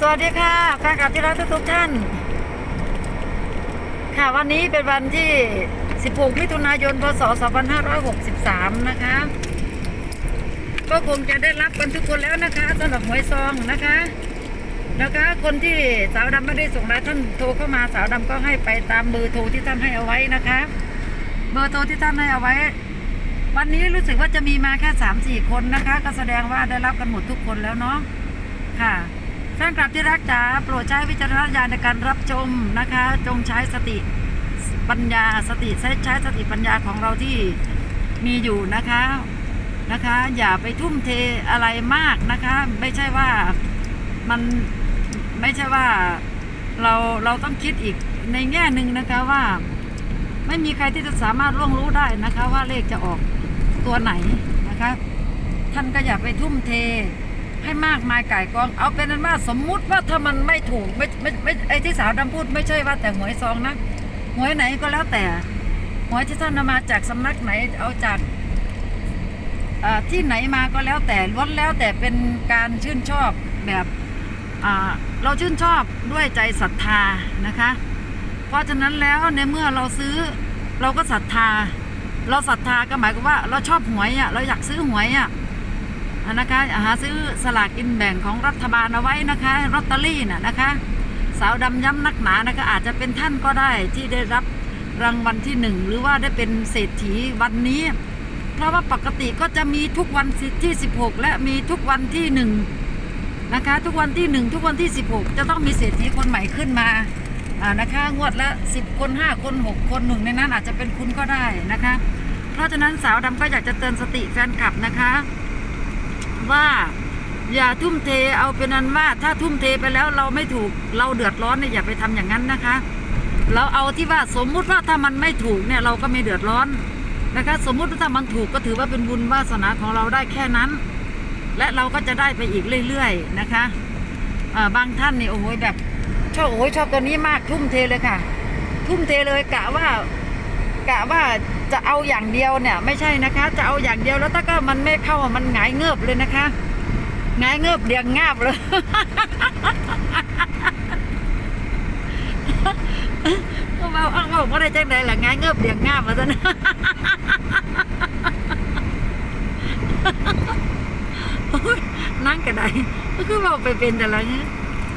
สวัสดีค่ะแฟนคลับที่รักทุกๆท่าน ค่ะวันนี้เป็นวันที่ 16 มิถุนายน พศ 2563 นะคะ ก็คงจะได้รับกันทุกคนแล้วนะคะสำหรับหวยซองนะคะนะคะคนที่สาวดำไม่ได้ส่งรายท่านโทรเข้ามาสาวดำก็ให้ไปตามเบอร์โทรที่ท่านให้เอาไว้นะคะ เบอร์โทรที่ท่านให้เอาไว้ วันนี้รู้สึกว่าจะมีมาแค่สามสี่คนนะคะ ก็แสดงว่าได้รับกันหมดทุกคนแล้วเนาะค่ะ ฟนคลับที่รักจ๋าโปรดใช้วิจารณญาณในการรับชมนะคะ จงใช้สติปัญญาสติใช้ใช้สติปัญญาของเราที่มีอยู่นะคะนะคะ อย่าไปทุ่มเทอะไรมากนะคะ ไม่ใช่ว่ามันไม่ใช่ว่าเราเราต้องคิดอีกในแง่หนึ่งนะคะว่า ไม่มีใครที่จะสามารถล่วงรู้ได้นะคะ ว่าเลขจะออกตัวไหนนะคะ ท่านก็อย่าไปทุ่มเท ให้มากมายไก่กอง เอาเป็นนั้นว่าสมมุติว่าถ้ามันไม่ถูกไม่ไม่ไม่ไอ้ที่สาวดำพูดไม่ใช่ว่าแต่หวยซองนะหวยไหนก็แล้วแต่หวยที่ท่านเอามาจากสำนักไหนเอาจากที่ไหนมาก็แล้วแต่ล้วนแล้วแต่เป็นการชื่นชอบแบบเราชื่นชอบด้วยใจศรัทธานะคะ เพราะฉะนั้นแล้วในเมื่อเราซื้อเราก็ศรัทธา เราศรัทธาก็หมายความว่าเราชอบหวยอะเราอยากซื้อหวยอะอะ นะคะหาซื้อสลากกินแบ่งของรัฐบาลเอาไว้นะคะลอตเตอรี่น่ะนะคะ สาวดำย้ำนักหนานะคะอาจจะเป็นท่านก็ได้ที่ได้รับรางวัลที่หนึ่งหรือว่าได้เป็นเศรษฐีวันนี้ เพราะว่าปกติก็จะมีทุกวันที่ 16 และมีทุกวันที่หนึ่งนะคะ ทุกวันที่หนึ่งทุกวันที่ 16 จะต้องมีเศรษฐีคนใหม่ขึ้นมาอ่านะคะงวดละ 10 คน 5 คน 6 คนหนึ่งในนั้นอาจจะเป็นคุณก็ได้นะคะ เพราะฉะนั้นสาวดำก็อยากจะเตือนสติแฟนคลับนะคะ ว่าอย่าทุ่มเทเอาเป็นนั้นว่าถ้าทุ่มเทไปแล้วเราไม่ถูกเราเดือดร้อนเนี่ยอย่าไปทำอย่างนั้นนะคะ เราเอาที่ว่าสมมุติว่าถ้ามันไม่ถูกเนี่ยเราก็ไม่เดือดร้อนนะคะ สมมุติว่าถ้ามันถูกก็ถือว่าเป็นบุญวาสนาของเราได้แค่นั้น และเราก็จะได้ไปอีกเรื่อยๆนะคะาบางท่านนี่โอ้โหแบบชอบโอ้ยชอบตัวนี้มากทุ่มเทเลยค่ะ ทุ่มเทเลยกะว่ากะว่า จะเอาอย่างเดียวเนี่ยไม่ใช่นะคะ จะเอาอย่างเดียวแล้วถ้าก็มันไม่เข้ามันหงายเงือบเลยนะคะหงายเงือบเดียงงาบเลยก็เบาอ้าเบาก็ได้จังใดล่ะหงายเงือบเดียงงาบมาซะนะนั่งกระไดก็คือเบาไปเป็นแต่ละเนี้ย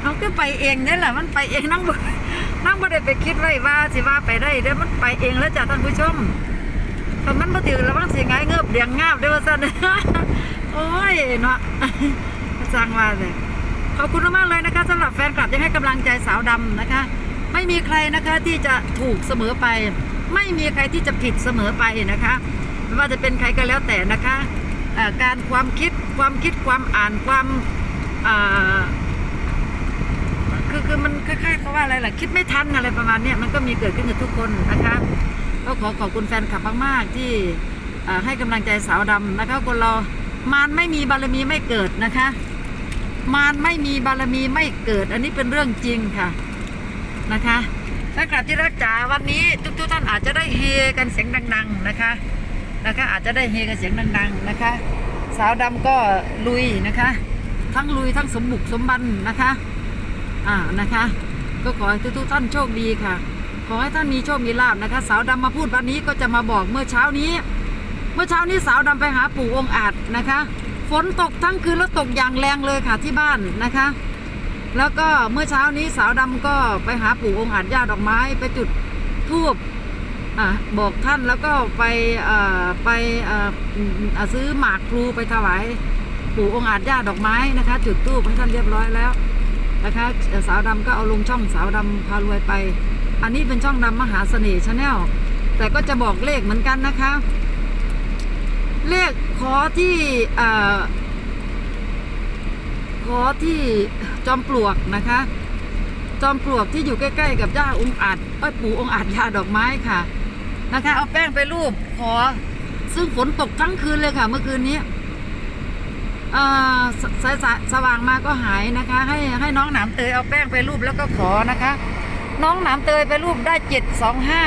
เขาก็ไปเองนี่แหละมันไปเองนั่งบ่นั่งบ่ได้ไปคิดไว้ว่าสิว่าไปได้เด้มันไปเองแล้วจ้ะท่านผู้ชม ถ้ามันมาถึงแล้วมันสิไงายเงือบเดียงงาบได้ว่าซั่นโอ้ยเนาะสร้างว่าเลยขอบคุณมากเลยนะคะสำหรับแฟนคลับยังให้กำลังใจสาวดำนะคะ ไม่มีใครนะคะที่จะถูกเสมอไป ไม่มีใครที่จะผิดเสมอไปนะคะไม่ว่าจะเป็นใครก็แล้วแต่นะคะการความคิดความคิดความอ่านความคือคือมันคล้ายๆเพราว่าอะไรล่ะคิดไม่ทันอะไรประมาณนี้มันก็มีเกิดขึ้นกับทุกคนนะคะ ก็ขอขอบคุณแฟนคลับมากๆ ที่ให้กำลังใจสาวดำนะคะคนเรามารไม่มีบารมีไม่เกิดนะคะ มารไม่มีบารมีไม่เกิด อันนี้เป็นเรื่องจริงค่ะนะคะแฟนคลับที่รักจ๋าวันนี้ทุกๆท่านอาจจะได้เฮกันเสียงดัง ๆนะคะนะคะอาจจะได้เฮกันเสียงดัง ๆนะคะ สาวดำก็ลุยนะคะ ทั้งลุยทั้งสมบุกสมบันนะคะอ่านะคะ ก็ขอให้ทุกๆท่านโชคดีค่ะ อให้ท่านมีโชคมีลาบนะคะ สาวดำมาพูดวันนี้ก็จะมาบอกเมื่อเช้านี้ เมื่อเช้านี้สาวดำไปหาปู่องค์อาจนะคะ ฝนตกทั้งคืนแล้วตกอย่างแรงเลยค่ะที่บ้านนะคะ แล้วก็เมื่อเช้านี้สาวดำก็ไปหาปู่องค์อาจย่าดอกไม้ ไปจุดธูปอ่าบอกท่านแล้วก็ไปอ่อไปอ่าซื้อหมากพลูไปถวายปู่องค์อาจย่าดอกไม้นะคะ จุดธูปให้ท่านเรียบร้อยแล้วนะคะเสาวดำก็เอาลงช่องสาวดำพารวยไป อันนี้เป็นช่องดำมหาเสน่ห์ชาแนลแต่ก็จะบอกเลขเหมือนกันนะคะ เลขขอที่อขอที่จอมปลวกนะคะ จอมปลวกที่อยู่ใกล้ ๆ กับย่าองอาจเอ้ยปู่องอาจยาดอกไม้ค่ะ นะคะ เอาแป้งไปรูปขอ ซึ่งฝนตกทั้งคืนเลยค่ะ เมื่อคืนนี้สายสายสว่างมาก็หายนะคะ ให้ให้น้องหนามเตยเอาแป้งไปรูปแล้วก็ขอนะคะ น้องหนามเตยไปรูปได้เจ็ดสองห้า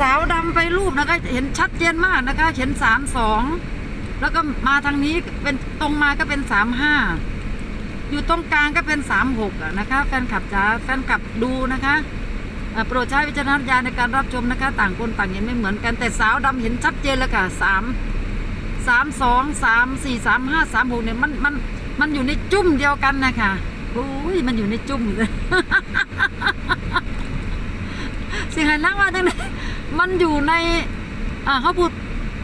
สาวดำไปรูปนะคะ เห็นชัดเจนมากนะคะ เห็นสามสองแล้วก็มาทางนี้เป็นตรงมาก็เป็นสามห้าอยู่ตรงกลางก็เป็นสามหกนะคะ แฟนคลับจ๋าแฟนคลับดูนะคะโปรดใช้วิจารณญาณในการรับชมนะคะ ต่างคนต่างเห็นไม่เหมือนกันแต่สาวดำเห็นชัดเจนเลยค่ะสามสามสองสามสี่สามห้าสามหกเนี่ยมันมันมันอยู่ในจุ่มเดียวกันนะคะโอ้ยมันอยู่ในจุ่มเลย สิหันนั่งว่าจังไดมันอยู่ในอ่าเขาพูด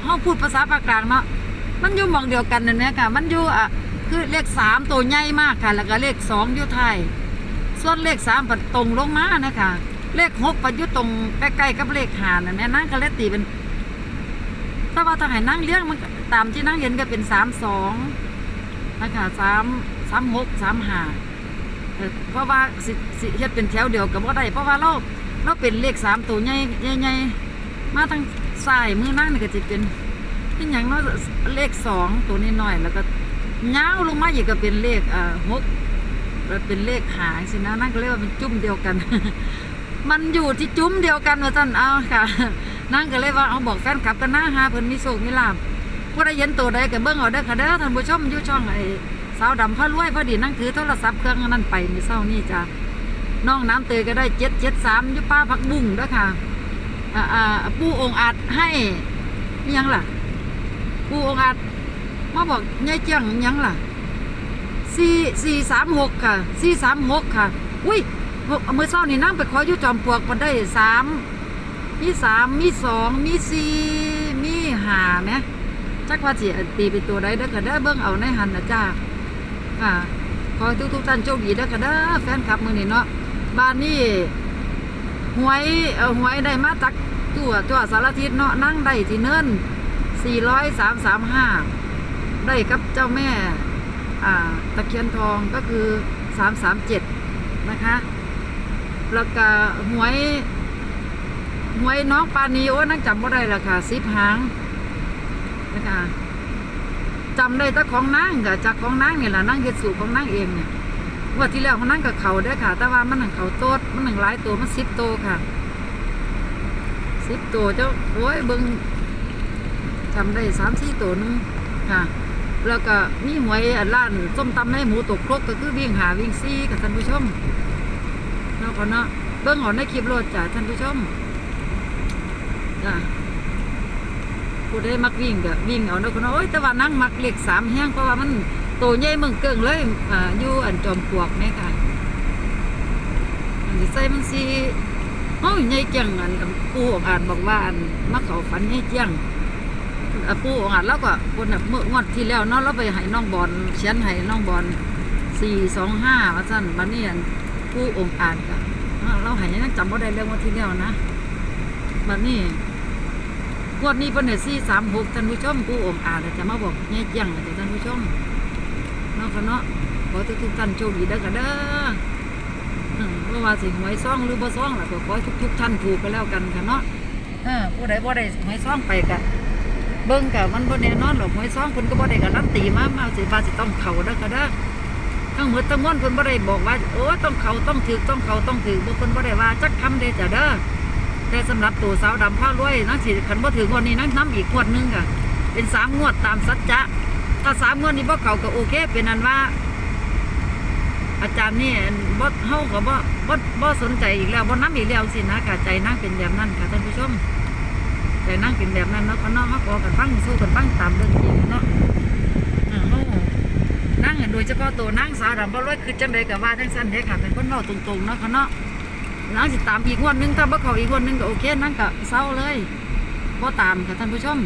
เขาพูดภาษาภาคกลางเนาะมันอยู่หมองเดียวกันนั่นแหละค่ะ มันอยู่อะคือเลขสามตัวใหญ่มากค่ะ แล้วก็เลขสองอยู่ท้ายส่วนเลขสามปัดตรงลงมานะคะ เลขหกปัดอยู่ตรงใกล้ๆกับเลขหานั่นแหละนั่งก็เลยตีเป็นถ้าว่าถ้าให้นั่งเลี้ยงมันก็ตามที่นั่งเห็นก็เป็นสามสองนะคะสามสามหกสามห้าเออเพราะว่าสิสิเฮ็ดเป็นแถวเดียวกับว่าได้เพราะว่าเรา เราเป็นเลขสามตัวใหญ่ใหญ่ๆมาทางซ้ายมือนั่งนี่ก็จะเป็นเป็นอย่างน้อยเลขสองตัวนี้หน้อยแล้วก็ยาวลงมาอีกก็เป็นเลขอ่าหกแล้วเป็นเลขหางสินะนั่นก็เรียกว่าเป็นจุ่มเดียวกัน มันอยู่ที่จุ้มเดียวกันว่าจันเอาค่ะ นั่งก็เลยว่าเอาบอกแฟนคลับกันนะฮะเพิ่นมีโชคมีลาภผู้ใดเห็นตัวใดก็เบิ่งเอาเด้ค่ะเด้อท่านผู้ชมอยู่ช่องไอ้สาวดำพระรวยพอดีนั่งถือโทรศัพท์เครื่องนั้นไปมื้อเช้านี่จ้ะ น้องน้ำเตยก็ได้773อยู่ป้าพักบุ้งด้อค่ะอ่าอ่าปู่องอาจให้ยังล่ะ ปู่องอาจมาบอกยายเจียงยังล่ะ4 436ค่ะ436ค่ะ อุ้ยเมื่อเช้านี่นั่งไปขออยู่จอมปลวกมันได้สามมีสามมีสองมีสี่มีห้าไหมจักว่าสิตีเป็นตัวใดเด้อก็ได้อเบิ่งเอาในหันนะจ้าค่ะขอให้ทุกๆท่านโชคดีเด้อค่ะเด้อแฟนคลับมื้อนี้เนาะ บ้านนี้หวยเออหวยได้มาจากตัวตัวสารทิศเนาะนั่งได้ที่เนิน40335ได้กับเจ้าแม่อ่าตะเคียนทองก็คือ337นะคะแล้วก็หวยหวยน้องปานีโอ้นั่งจำบ่ได้ละค่ะสิบหางนะคะจำได้แต่ของนางค่ะจากของนางเนี่ยแหละนางเฮ็ดสูของนางเองเนี่ยง ว่าที่แล้วของนางกับเขาได้ค่ะ แต่ว่ามันหนังเขาโตดมันหนังหลายตัวมันสิบตัวค่ะสิบตัวเจ้าโอ้ยเบิ่งจำได้สามสี่ตัวนึงค่ะ แล้วก็มีหวยอันร้านส้มตำในหมูตกครกก็คือวิ่งหาวิ่งซี่กับท่านผู้ชมเนาะก็เนาะเบิ่งเอาในคลิปโลดจ้ะท่านผู้ชมจ้ะผู้ได้มักวิ่งก็วิ่งเอาเนาะคนว่าโอ้ยแต่ว่านั่งมักเหลขสามแห้งเพราะว่ามัน โตใหญ่เมืองเกิงเลยอ่าอยู่อันจอมปลวกเนี่ค่ะอันที่ใส่มันสีโอ้ยใหญ่เจียงอันปูองค์อาจบอกว่าอันมาเขาฝันใหญ่เจียงอะปู่องค์อาจแล้วก็คนน่ะเมื่องวดที่แล้วเนาะเราไปให้น้องบอลเขียนให้น้องบอลสี่สองห้าว่าสั้นบัดนี้อันปูองค์อาจก็อ่าเราให้ยังจำบ่ได้เรื่องวันที่แล้วนะบัดนี้งวดนี้เป็นเนสี่สามหกท่านผู้ชมผู้องอ่าจจะมาบอกแง่เจียงนะท่านผู้ชม เนาะค่ะเนาะขอทุกทุกๆท่านโชคดีเด้อค่ะเด้อเพราะว่าสิหวยซ่องหรือบ่ซ่องล่ะก็ขอทุกทุกๆท่านถูกไปแล้วกันค่ะเนาะผู้ใดบ่ได้หวยซ่องไปกะเบิ่งกะมันบ่แน่นอนหรอกหวยซ่องเพิ่นก็บ่ได้การันตีมามาสิว่าสิต้องเข้าเด้อค่ะเด้อทั้งหมดทั้งมวลเพิ่นบ่ได้บอกว่าโอ้ต้องเข้าต้องถือต้องเข้าต้องถือบ่เพิ่นบ่ได้ว่าจักคำเด้จ้ะเด้อแต่สำหรับตัวสาวดำผ้ารวยนั่งสิขันบ่ถึงวันนี้นั่งน้ำอีกงวดนึงค่ะเป็นสามงวดตามสัจจะ ถ้าสามงวดนี้บ่เขาก็โอเค เป็นนั้นว่า อาจารย์นี่บ่เฮาก็บ่บ่บ่สนใจอีกแล้วบ่น้ำอีกแล้วสินะค่ะใจนั่งเป็นแบบนั้นค่ะท่านผู้ชมใจนั่งเป็นแบบนั้นเนาะเขาเนาะเฮาขอกันฟังสู้กันฟังตามเรื่องจริงเนาะอ่าเฮานั่งโดยเฉพาะตัวนั่งสาวดำผ้ารวยคือจังไดก็ว่าจังซั่นเด้ค่ะเป็นคนเว้าตรงๆเนาะค่ะเนาะนั่งสิตามอีกงวดหนึงถ้าบ่เขาอีกงวดหนึงก็โอเคนั่งก็เศร้าเลยบ่ตามค่ะท่านผู้ชม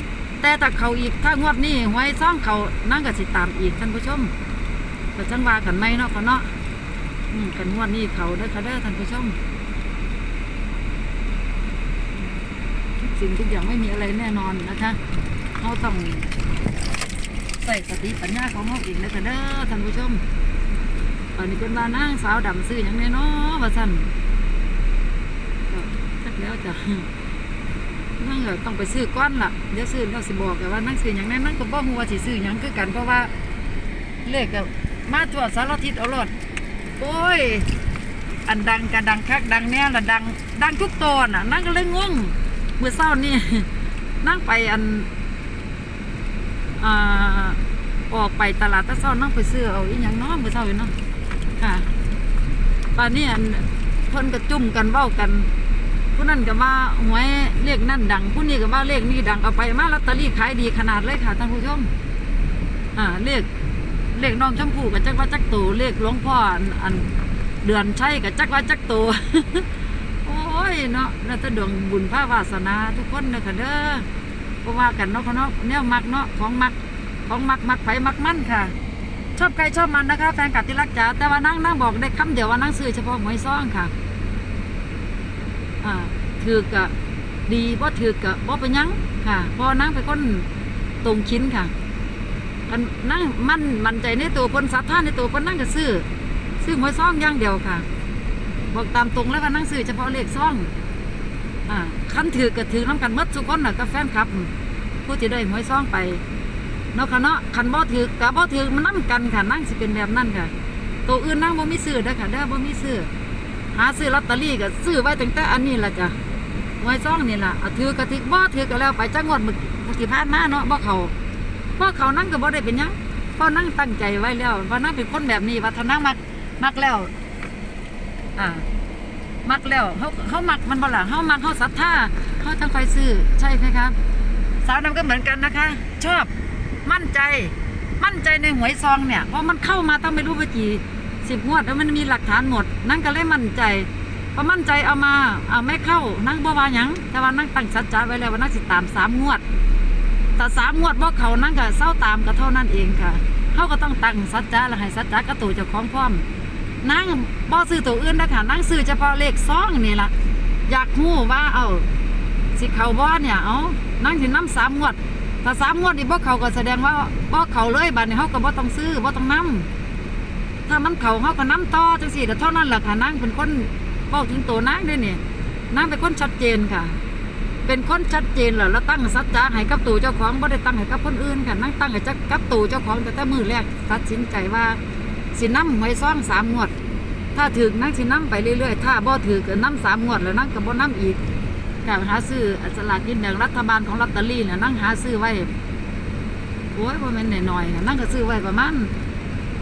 แต่ถ้าเขาอีกถ้างวดนี้หวยซ่องเขานั่งก็สิตามอีกท่านผู้ชมแต่จังว่ากันไหมเนาะค่ะเนาะกันงวดนี้เขาเด้ค่ะเด้อท่านผู้ชมทุกสิ่งทุกอย่างไม่มีอะไรแน่นอนนะคะเราต้องใส่สติปัญญาของเราเองนะค่ะเด้อท่านผู้ชมตอนนี้เป็นว่านั่งสาวดำซื้ออย่างแน่เนาะว่าสั่นก็จักแล้วจ้ะ นั่งก็ต้องไปซื้อก้อนล่ะเดี๋ยวซื้อเราสิบอกกันว่านั่งซื้ออย่างนั้นนั่งก็บ่ฮู้ว่าสิซื้อหยังคือกันเพราะว่าเลขก็มาทั่วสารทิศเอารถโอ้ย อันดังกะดังคักดังแน่ละดัง ดังทุกตอนน่ะ นั่งก็เลยงงเมื่อเช้านี่นั่งไปอันอ่าออกไปตลาดตะเช้านั่งไปซื้อเอาอีหยังเนาะเมื่อเช้าอยู่เนาะค่ะป่านนี้อันเพิ่นก็จุ่มกันเว้ากัน ผู้นั้นก็ว่าหวยเลขนั่นดังผู้นี้ก็ว่าเลขนี้ดังเอาไปมาลอตเตอรี่ขายดีขนาดเลยค่ะท่านผู้ชมอ่าเลขเลขน้องชมพู่กับจักว่าจักตูเลขหลวงพ่ออันอันเดือนใช่กับจักว่าจักตูโอ้ยเนาะน่าจะดวงบุญพระวาสนาทุกคนเนอะค่ะเด้อเพราะว่ากันเนาะเนาะแนวมักเนาะของมักของมักมักไผมักมั่นค่ะ ชอบใครชอบมันนะคะ แฟนกับที่รักจ๋าแต่ว่านั่งนั่งบอกได้คำเดียวว่านั่งซื้อเฉพาะหวยซ่องค่ะ ถือกะดีบ่ถือกะบ่เป็นหยังค่ะพอนั่งเป็นคนตรงชิ้นค่ะกันนั่งมั่นมั่นใจในตัวเพนศรัทธานในตัวเพนนั่งก็ซื้อซื้อหวยซ่องย่างเดียวค่ะ บอกตามตรงแล้วก็นั่งซื้อเฉพาะเลขซ่องอ่าคันถือกะถือน้ำกันมดทุกคนน่ะก็แฟนคลับผู้ที่ได้หวยซ่องไปเนาะค่ะเนาะคันบ่ถือกะบ่ถือมันนํกันค่ะนั่งสิเป็นแบบนั้นค่ะ ตัวอื่นนั่งบ่มีซื้อเด้อค่ะเด้อบ่มีซื้อ หาซื้อลอตเตอรี่ก็ซื้อไว้ตั้งแต่อันนี้ละจ้ะหวยซ่องนี่ล่ะเอาถือกระถือบ่ถือก็แล้วไปจักงวดมื่อเมื่อกี้ผ่านมาเนาะบ่เขาบ่เขานั่งก็บ่ได้เป็นยังเพราะนั่งตั้งใจไว้แล้วว่านั่งเป็นคนแบบนี้ว่าถ้านั่งมักมักแล้ว อ่า มักแล้วเขาเขามักมันบ่ล่ะเขามักเขาศรัทธาเขาจังคอยซื้อใช่ไหมครับสาวนำก็เหมือนกันนะคะ ชอบมั่นใจ มั่นใจในหวยซองเนี่ยเพราะมันเข้ามาตั้งไม่รู้ว่ากี่ สิบงวดแล้วมันมีหลักฐานหมด นั่งก็เลยมั่นใจพอมั่นใจเอามาเอาไม่เข้านั่งบ่วาหยังแต่ว่านั่งตั้งสัดจจะไว้แล้วว่านั่งสิตามสามงวดแต่สามงวดบ่เขานั่งก็เศร้าตามก็เท่านั้นเองค่ะเขาก็ต้องตั้งสัจจะแล้วให้สัจจะกระตูเจ้าของพร้อมนั่งบ่ซื้อตัวอื่นนะคะนั่งซื้อเฉพาะเลขซองนี่ละอยากรู้ว่าเอาสิเขาบ่เนี่ยเอานั่งสิน้ำสามงวดถ้าสามงวดนี่บ่เขาก็แสดงว่าบ่เขาเลยบัดนี้เฮาก็บ่ต้องซื้อบ่ต้องนํ ถ้ามันเขาเฮาก็นํต่อจังซี่ก็เท่านั้นแหละค่ะนางเป็นคนเว้าถึงตัวนางด้นี่นางเป็นคนชัดเจนค่ะ เป็นคนชัดเจนแล้วแล้วตั้งสัจจะให้กับตัวเจ้าของบ่ได้ตั้งให้กับคนอื่นค่ะนางตั้งให้จักกับตัวเจ้าของแต่แต่มือแรกตัดสินใจว่าสิน้ำหวยซ่องสามงวด ถ้าถึกนางสินํไปเรื่อยๆ ถ้าบ่ถึกก็นํสามงวดแล้วนางก็บ่นํอีกการหาซื้อสลากกินแบ่งรัฐบาลของลอตเตอรี่เนี่ยนั่งหาซื้อไว้โอ้ยว่ามันหน่อยๆค่ะนั่งก็ซื้อไว้ประมาณ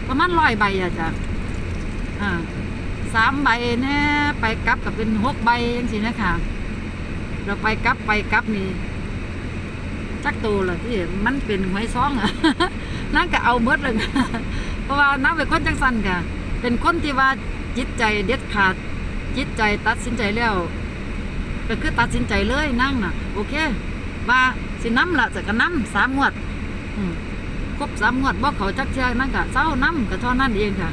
ประมาณร้อยใบอะจ้ะอ่าสามใบเนี่ยไปกลับกับเป็นหกใบยังสินะค่ะเราไปกลับไปกลับนี่จักตัวละที่มันเป็นหวยซองอะนั่งก็เอาเบิดเลยเพราะว่านั่งเป็นคนจังสันค่ะ เป็นคนที่ว่าจิตใจเด็ดขาด จิตใจตัดสินใจแล้ว ก็คือตัดสินใจเลยนั่งน่ะ โอเค ว่าสิน้ำละจะก็น้ำสามงวด อืม บสามงวดบ่เขาจักเชื่อนั่นก็เศร้าน้ำก็เท่านั้นเองค่ะ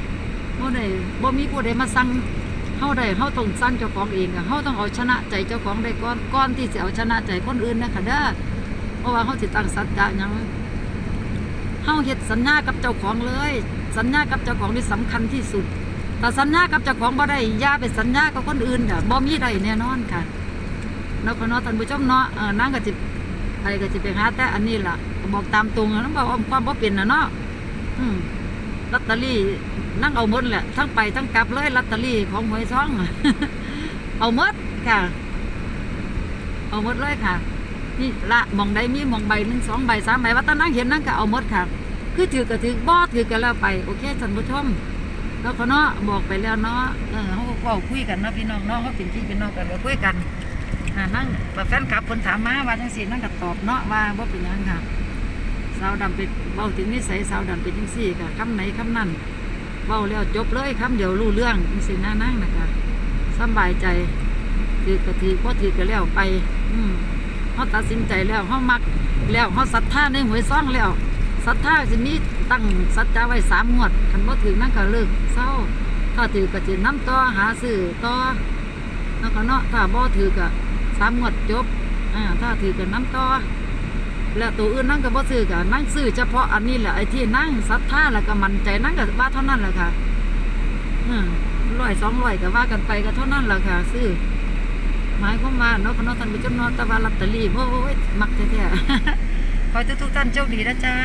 บ่ได้บ่มีผู้ใดมาสั่งเฮาได้เฮาต้องสั่งเจ้าของเองค่ะเฮาต้องเอาชนะใจเจ้าของได้ก่อนก่อนที่จะเอาชนะใจคนอื่นนะคะเด้อเพราะว่าเฮาสิตั้งสัจจะหยังเฮาเฮ็ดสัญญากับเจ้าของเลย สัญญากับเจ้าของนี่สำคัญที่สุดแต่สัญญากับเจ้าของบ่ได้ย่าไปสัญญากับคนอื่นค่ะบ่มีได้แน่นอนค่ะเนาะก็เนาะท่านผู้ชมเนาะเออนั่งก็จิ ไปก็จิไปหาแต่อันนี้ล่ะก็บอกตามตรงอะบอกว่าความบ่เป็นนะเนาะอืมลอตเตอรี่นั่งเอาหมดแหละทั้งไปทั้งกลับเลยลอตเตอรี่ของหวยซ่องเอาหมดค่ะ เอาหมดเลยค่ะนี่ละมองใดมีมองใบหนึ่งสองใบสามใบว่าตอนนั่งเห็นนั่งก็เอาหมดค่ะ คือถือก็ถือบ่ถือก็แล้วไปโอเคท่านผู้ชมแล้วเขาเนาะบอกไปแล้วเนาะเออเขาก็คุยกันเนาะพี่น้องเนาะเขาเป็นพี่เป็นน้องกันก็คุยกัน อ่านั่งแบบแฟนคลับคนถามมาว่าจังซี่นั่งก็ตอบเนาะว่าบ่าเป็นยังค่ะสาวดำเป็นเว้าถึงนิสัยสาวดำเป็นจังซี่ค่ะคำไหนคำนั้นเว้าแล้วจบเลยคำเดียวรู้เรื่องจังซี่นะนั่งนะคะสบายใจถือก็ถือบ่ถือก็แล้วไปอืมเฮาตัดสินใจแล้วเฮามักแล้วเฮาศรัทธาในหวยซ่องแล้วศรัทธาสิมีตั้งสัจจะไว้สามงวดคันบ่ถือนั่นก็เลิกเศร้าถ้าถือก็สินํต่อหาซื้อต่อแล้วก็เนาะถ้าบ่ถือก็ สามงวดจบอ่าถ้าถือก็น้ำต่อแล้วตัวอื่นนั่งก็บ่ซื้อก็นั่งซื้อเฉพาะอันนี้แหละไอ้ที่นั่งศรัทธาแล้วก็มันใจนั่งก็ว่าเท่านั้นแหละค่ะอืมร้อยสองร้อยก็ว่ากันไปก็เท่านั้นแหละค่ะ ซื้อหมายความว่าเนาะก็เนาะท่านผู้ชมเนตะวันลอตเตอรี่โอ้ยมักแท้ๆขอให้ทุกท่านโชคดีนะจ้า